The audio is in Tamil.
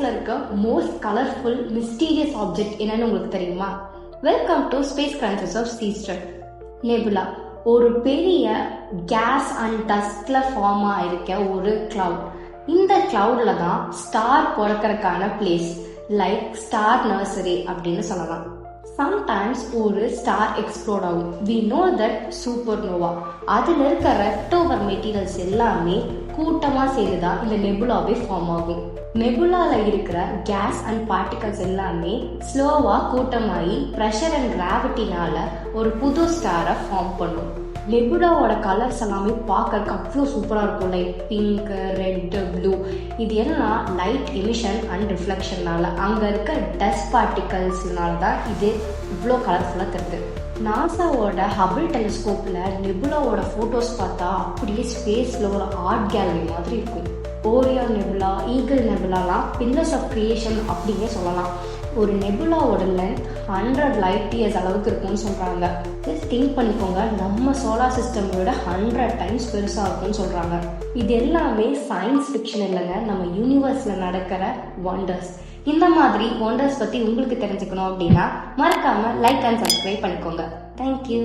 ஸ்பேஸ்ல இருக்க மோஸ்ட் கலர்ஃபுல் மிஸ்டீரியஸ் ஆப்ஜெக்ட் என்னன்னு உங்களுக்கு தெரியுமா? வெல்கம் டு ஸ்பேஸ் கிரான்சஸ் ஆஃப் சீஸ்டர் நெபுலா ஒரு பெரிய கேஸ் அண்ட் டஸ்ட்ல ஃபார்ம் ஆயிருக்க ஒரு கிளவுட் இந்த கிளவுட்ல தான் ஸ்டார் பிறக்கிறதுக்கான பிளேஸ் லைக் ஸ்டார் நர்சரி அப்படின்னு சொல்லலாம். சம்டைம்ஸ் ஒரு ஸ்டார் எக்ஸ்ப்ளோர் ஆகும். We know that supernova அதில் இருக்க ரெஃப்ட் ஓவர் மெட்டீரியல்ஸ் எல்லாமே கூட்டமாக சேர்ந்து தான் இந்த நெபுலாவே ஃபார்ம் ஆகும். நெபுலாவில் இருக்கிற கேஸ் அண்ட் பார்ட்டிகல்ஸ் எல்லாமே ஸ்லோவாக கூட்டமாகி ப்ரெஷர் அண்ட் கிராவிட்டினால ஒரு புது ஸ்டாரை ஃபார்ம் பண்ணும். நெபுலாவோட கலர்ஸ் எல்லாமே பார்க்கறதுக்கு அவ்வளோ சூப்பராக இருக்கும். லைக் பிங்க் ரெட்டு இது எல்லாம் லைட் எமிஷன் அண்ட் ரிஃப்ளெக்ஷன்னால அங்கே இருக்க டஸ்ட் பார்ட்டிகல்ஸ்னால தான் இது இவ்வளோ கலர்ஃபுல்லாக தருது நாசாவோட ஹபிள் டெலிஸ்கோப்பில் நெபுலாவோட ஃபோட்டோஸ் பார்த்தா அப்படியே ஸ்பேஸில் ஒரு ஆர்ட் கேலரி மாதிரி இருக்கும். ஓரியா நெபுலா ஈகிள் நெபுலாலாம் பில்லர்ஸ் ஆஃப் கிரியேஷன் அப்படின்னே சொல்லலாம். ஒரு நெபுலாவோட லென்த் ஹண்ட்ரட் லைட் இயர்ஸ் அளவுக்கு இருக்கும்னு சொல்கிறாங்க ஜஸ்ட் திங்க் பண்ணிக்கோங்க நம்ம சோலார் சிஸ்டமோட ஹண்ட்ரட் டைம்ஸ் பெருசாக இருக்கும்னு சொல்கிறாங்க இது எல்லாமே சயின்ஸ் ஃபிக்ஷன் இல்லைங்க நம்ம யூனிவர்ஸில் நடக்கிற ஒண்டர்ஸ் இந்த மாதிரி ஒண்டர்ஸ் பற்றி உங்களுக்கு தெரிஞ்சுக்கணும் அப்படின்னா மறக்காமல் லைக் அண்ட் சப்ஸ்கிரைப் பண்ணிக்கோங்க. Thank you